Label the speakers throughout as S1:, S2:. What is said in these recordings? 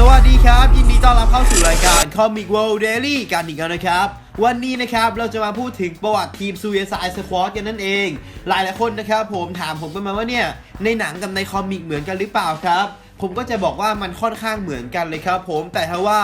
S1: สวัสดีครับ ยินดีต้อนรับเข้าสู่รายการ Comic World Daily กันอีกแล้วนะครับ วันนี้นะครับเราจะมาพูดถึงประวัติทีม Suicide Squad กันนั่นเอง หลายหลายคนนะครับผมถามผมกันมาว่าเนี่ย ในหนังกับในคอมิกเหมือนกันหรือเปล่าครับ ผมก็จะบอกว่ามันค่อนข้างเหมือนกันเลยครับผมแต่ถ้าว่า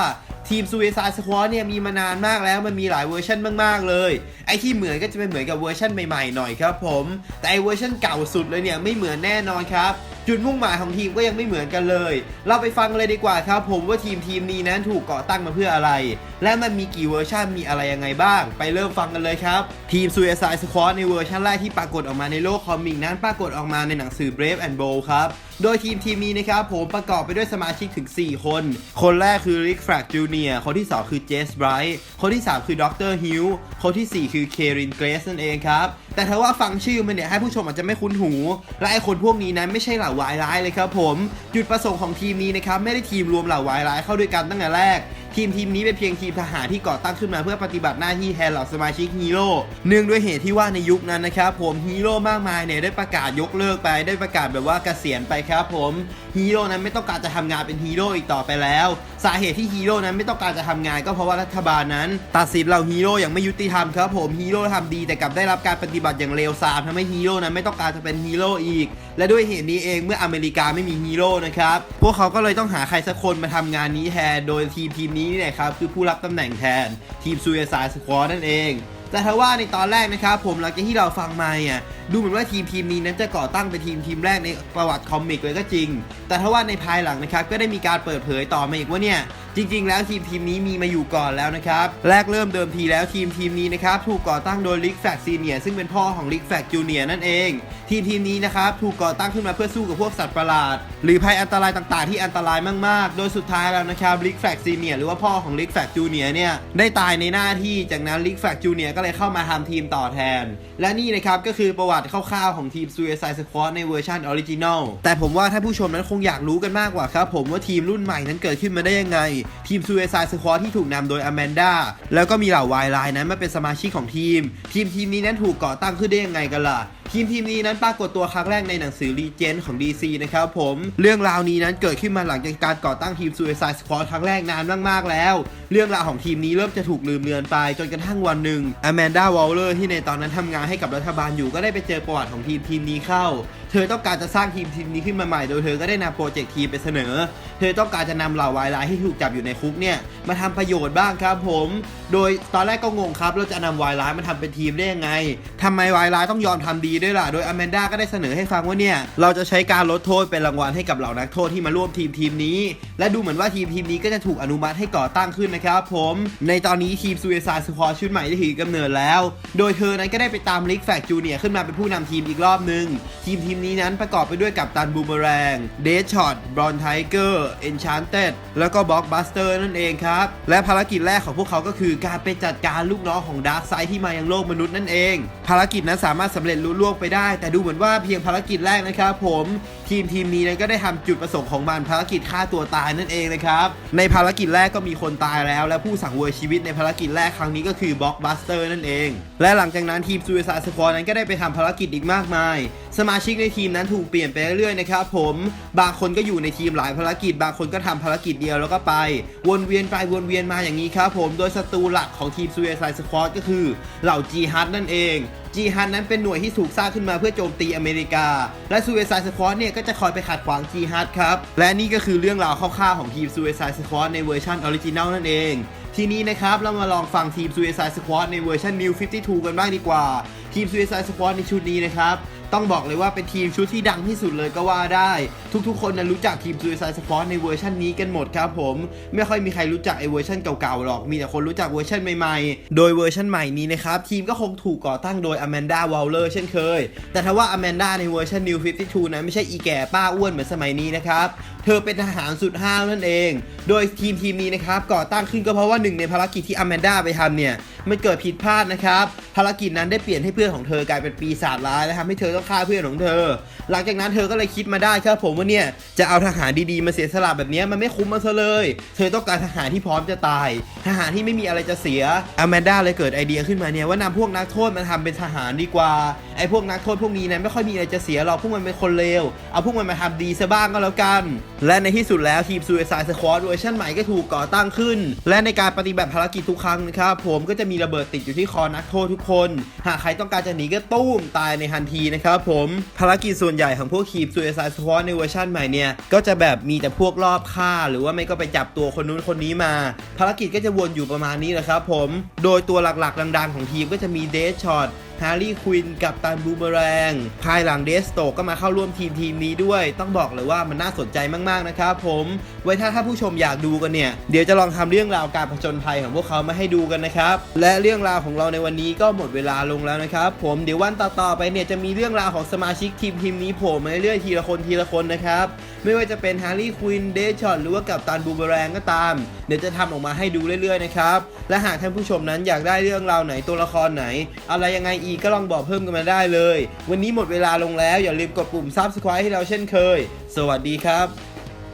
S1: ทีม Suicide Squad เนี่ยมีมานานมากแล้วมันมีหลายเวอร์ชันมากๆเลย ไอที่เหมือนก็จะเป็นเหมือนกับเวอร์ชันใหม่ๆหน่อยครับผมแต่ไอเวอร์ชันเก่าสุดเลยเนี่ยไม่เหมือนแน่นอนครับ จุดมุ่งหมายของทีมก็ยังไม่เหมือนกันเลย เราไปฟังเลยดีกว่าครับผมว่าทีมทีมนี้นั้นถูกก่อตั้งมาเพื่ออะไร และมันมีกี่เวอร์ชันมีอะไรยังไงบ้าง ไปเริ่มฟังกันเลยครับ ทีม Suicide Squad ในเวอร์ชันแรกที่ปรากฏออกมาในโลกคอมิกนั้นปรากฏออกมาในหนังสือ Brave and Bold ครับโดยทีมทีมนี้นะครับผมประกอบไปด้วยสมาชิกถึง 4 คน คนแรกคือลิคแฟร์จูเนียคนที่ 2 คือเจสไบรท์คนที่ 3 คือด็อกเตอร์ฮิวคนทีสี่ 4 คือเครินเกรสนั่นเองครับ แต่ถ้าว่าฟังชื่อมันเนี่ยให้ผู้ชมอาจจะไม่คุ้นหู และไอคนพวกนี้นั้นไม่ใช่เหล่าวายร้ายเลยครับผม จุดประสงค์ของทีมนี้นะครับไม่ได้ทีมรวมเหล่าวายร้ายเข้าด้วยกันตั้งแต่แรก ทีมทีมนี้เป็นเพียงทีมทหารที่ก่อตั้งขึ้นมาเพื่อปฏิบัติหน้าที่แทนเหล่าสมาชิกฮีโร่เนื่องด้วยเหตุที่ว่าในยุคนั้นนะครับผมฮีโร่มากมายเนี่ยได้ประกาศยกเลิกไปได้ประกาศแบบว่าเกษียณไปครับผมฮีโร่นั้นไม่ต้องการจะทำงานเป็นฮีโร่อีกต่อไปแล้ว สาเหตุที่ฮีโร่นั้นไม่ต้องการจะทำงาน ก็เพราะว่ารัฐบาลนั้น ตัดสินเหล่าฮีโร่อย่างไม่ยุติธรรมครับผมฮีโร่ทำดีแต่กลับได้รับการปฏิบัติอย่างเลวทรามทำให้ฮีโร่นั้นไม่ต้องการจะเป็นฮีโร่อีก และด้วยเหตุนี้เองเมื่ออเมริกาไม่มีฮีโร่นะครับพวกเขาก็เลยต้องหาใครสักคนมาทำงานนี้แทนโดยทีมทีมนี้นี่แหละครับคือผู้รับตำแหน่งแทนทีม Suicide Squad นั่นเองแต่ถ้าว่าในตอนแรกนะครับผมหลังจากที่เราฟังมาเนี่ยดูเหมือนว่าทีมทีมนี้นั้นจะก่อตั้งเป็นทีมทีมแรกในประวัติคอมิกเลยก็จริง แต่ถ้าว่าในภายหลังนะครับก็ได้มีการเปิดเผยต่อมาอีกว่าเนี่ยจริง ๆ แล้วทีมทีมนี้มีมาอยู่ก่อนแล้วนะครับ แรกเริ่มเดิมทีแล้วทีมทีมนี้นะครับถูกก่อตั้งโดยลิกแฟกซีเนียซึ่งเป็นพ่อของลิกแฟกจูเนียนั่นเอง ทีมทีมนี้นะครับถูกก่อตั้งขึ้นมาเพื่อสู้กับพวกสัตว์ประหลาด หรือภัยอันตรายต่างๆ ที่อันตรายมากๆ โดยสุดท้ายแล้วนะครับลิกแฟกซีเนียหรือว่าพ่อของลิกแฟกจูเนียเนี่ยได้ตายในหน้าที่จากนั้นลิกแฟกจูเนียก็เลยเข้ามาทำทีมต่อแทน และนี่นะครับก็คือประวัติคร่าวๆของทีม Suicide Squad ในเวอร์ชันออริจินอลแต่ผมว่าถ้าผู้ชมนั้นคงอยากรู้กันมากกว่าครับผมว่าทีมรุ่นใหม่นั้นเกิดขึ้นมาได้ยังไง ทีม Suicide Squad ที่ถูกนำโดยอแมนดาแล้วก็มีเหล่าวายไลน์นั้นมาเป็นสมาชิกของทีม ทีมทีมนี้นั้นถูกก่อตั้งขึ้นได้ยังไงกันล่ะ ทีมทีมนี้นั้นปรากฏตัวครั้งแรกในหนังสือรีเจนของ DC นะครับผมเรื่องราวนี้นั้นเกิดขึ้นมาหลังจากการก่อตั้งทีม Suicide Squad ครั้งแรกนานมากๆแล้ว เรื่องราวของทีมนี้เริ่มจะถูกลืมเลือนไปจนกระทั่งวันหนึ่งอแมนดาวอลเลอร์ที่ในตอนนั้นทำงานให้กับรัฐบาลอยู่ก็ได้ไปเจอประวัติของทีมทีมนี้เข้า เธอต้องการจะสร้างทีมทีมนี้ขึ้นมาใหม่ โดยเธอก็ได้นำโปรเจกต์ทีมไปเสนอ เธอต้องการจะนำเหล่าวายร้ายที่ถูกจับอยู่ในคุกเนี่ยมาทำประโยชน์บ้างครับผม โดยตอนแรกก็งงครับเราจะนำวายร้ายมาทำเป็นทีมได้ยังไงทำไมวายร้ายต้องยอมทำดีด้วยล่ะ โดยอแมนด้าก็ได้เสนอให้ฟังว่าเนี่ยเราจะใช้การลดโทษเป็นรางวัลให้กับเหล่านักโทษที่มาร่วมทีมทีมนี้ และดูเหมือนว่าทีมทีมนี้ก็จะถูกอนุมัติให้ก่อตั้งขึ้นนะครับผม ในตอนนี้ทีม Suicide Squad ชุดใหม่ได้ถือกำเนิดแล้ว โดยเธอนั้นก็ได้ไปตามลิกแฟกจูเนียขึ้นมาเป็นผู้นำทีมอีกรอบหนึ่งทีมทีมนี้นั้นประกอบไปด้วยกับตันบูมเบอแรงเดชช็อตบรอนไทเกอร์เอนชานเต็ดแล้วก็บล็อกบัสเตอร์นั่นเองครับ และภารกิจแรกของพวกเขาก็คือการไปจัดการลูกน้องของดาร์กไซด์ที่มายังโลกมนุษย์นั่นเอง ภารกิจนั้นสามารถสำเร็จลุล่วงไปได้ แต่ดูเหมือนว่าเพียงภารกิจแรกนะครับผม ทีมทีมนี้นั้นก็ได้ทำจุดประสงค์ของมันภารกิจฆ่าตัวตายนั่นเองนะครับ ในภารกิจแรกก็มีคนตายแล้ว และผู้สังเวยชีวิตในภารกิจแรกครั้งนี้ก็คือบล็อกบัสเตอร์นั่นเอง และหลังจากนั้นทีม Suicide Squad นั้นก็ได้ไปทำภารกิจอีกมากมาย สมาชิกในทีมนั้นถูกเปลี่ยนไปเรื่อยๆนะครับผมบางคนก็อยู่ในทีมหลายภารกิจ บางคนก็ทำภารกิจเดียวแล้วก็ไป วนเวียนไปวนเวียนมาอย่างนี้ครับผมโดยศัตรูหลักของทีม Suicide Squad ก็คือเหล่า G h u d นั่นเอง จีฮันนั้นเป็นหน่วยที่ถูกสร้างขึ้นมาเพื่อโจมตีอเมริกา และซูเอซายสควอตเนี่ยก็จะคอยไปขัดขวางจีฮันครับ และนี่ก็คือเรื่องราวคร่าวๆของทีมซูเอซายสควอตในเวอร์ชันออริจินัลนั่นเอง ทีนี้นะครับเรามาลองฟังทีมซูเอซายสควอตในเวอร์ชัน New 52 กันบ้างดีกว่า ทีมซูเอซายสควอตในชุดนี้นะครับ ต้องบอกเลยว่าเป็นทีมชุดที่ดังที่สุดเลยก็ว่าได้ ทุกๆ คนนั้นรู้จักทีม Suicide Squad ในเวอร์ชันนี้กันหมดครับผม ไม่ค่อยมีใครรู้จักไอเวอร์ชันเก่าๆหรอก มีแต่คนรู้จักเวอร์ชันใหม่ๆ โดยเวอร์ชันใหม่นี้นะครับ ทีมก็คงถูกก่อตั้งโดย Amanda Waller เช่นเคย แต่ถ้าว่า Amanda ในเวอร์ชัน New 52นั้นไม่ใช่อีแก่ป้าอ้วนเหมือนสมัยนี้นะครับ เธอเป็นทหารสุดห้าวนั่นเอง โดยทีมทีมนี้นะครับก่อตั้งขึ้นก็เพราะว่าหนึ่งในภารกิจที่ Amanda ไปทำเนี่ยมันเกิดผิดพลาดนะครับ ภารกิจนั้นได้เปลี่ยนให้เพื่อนของเธอกลายเป็นปีศาจร้ายและทำให้เธอต้องฆ่าเพื่อนของเธอ หลังจากนั้นเธอก็เลยคิดมาได้ครับผมว่าเนี่ยจะเอาทหารดีๆมาเสียสละแบบนี้มันไม่คุ้มมาซะเลย เธอต้องการทหารที่พร้อมจะตาย ทหารที่ไม่มีอะไรจะเสียอแมนดาเลยเกิดไอเดียขึ้นมาเนี่ยว่านำพวกนักโทษมาทำเป็นทหารดีกว่าไอพวกนักโทษพวกนี้นั้นไม่ค่อยมีอะไรจะเสียหรอกพวกมันเป็นคนเลวเอาพวกมันมาทำดีซะบ้างก็แล้วกัน และในที่สุดแล้วทีม Suicide Squad เวอร์ชันใหม่ก็ถูกก่อตั้งขึ้น และในการปฏิบัติภารกิจทุกครั้งนะครับผมก็จะมีระเบิดติดอยู่ที่คอนักโทษทุกคน หากใครต้องการจะหนีก็ตุ้มตายในทันทีนะครับผมภารกิจส่วนใหญ่ของพวกทีม Suicide Squad ในเวอร์ชันใหม่เนี่ยก็จะแบบมีแต่พวกรอบฆ่า หรือว่าไม่ก็ไปจับตัวคนนู้นคนนี้มา ภารกิจก็จะวนอยู่ประมาณนี้แหละครับผมโดยตัวหลักๆดังๆ ของทีมก็จะมีเดชช็อต ฮาร์รี่ควินกับตันบูเบอแรงภายหลังเดสโตก็มาเข้าร่วมทีมทีมนี้ด้วย ต้องบอกเลยว่ามันน่าสนใจมากๆนะครับผมไว้ถ้าท่าผู้ชมอยากดูกันเนี่ย เดี๋ยวจะลองทำเรื่องราวการผจญภัยของพวกเขามาให้ดูกันนะครับ และเรื่องราวของเราในวันนี้ก็หมดเวลาลงแล้วนะครับผมเดี๋ยววันต่อๆไปเนี่ยจะมีเรื่องราวของสมาชิกทีมทีมนี้โผล่มาเรื่อยๆทีละคนทีละคนนะครับไม่ว่าจะเป็นฮาร์รี่ควินเดชช็อตหรือว่ากับตันบูเบอแรงก็ตามเดี๋ยวจะทำออกมาให้ดูเรื่อยๆนะครับ และหากท่านผู้ชมนั้นอยากได้เรื่องราวไหนตัวละครไหน อะไรยังไงอีกก็ลองบอกเพิ่มกันมาได้เลย วันนี้หมดเวลาลงแล้วอย่าลืมกดปุ่ม subscribe ให้เราเช่นเคย สวัสดีครับ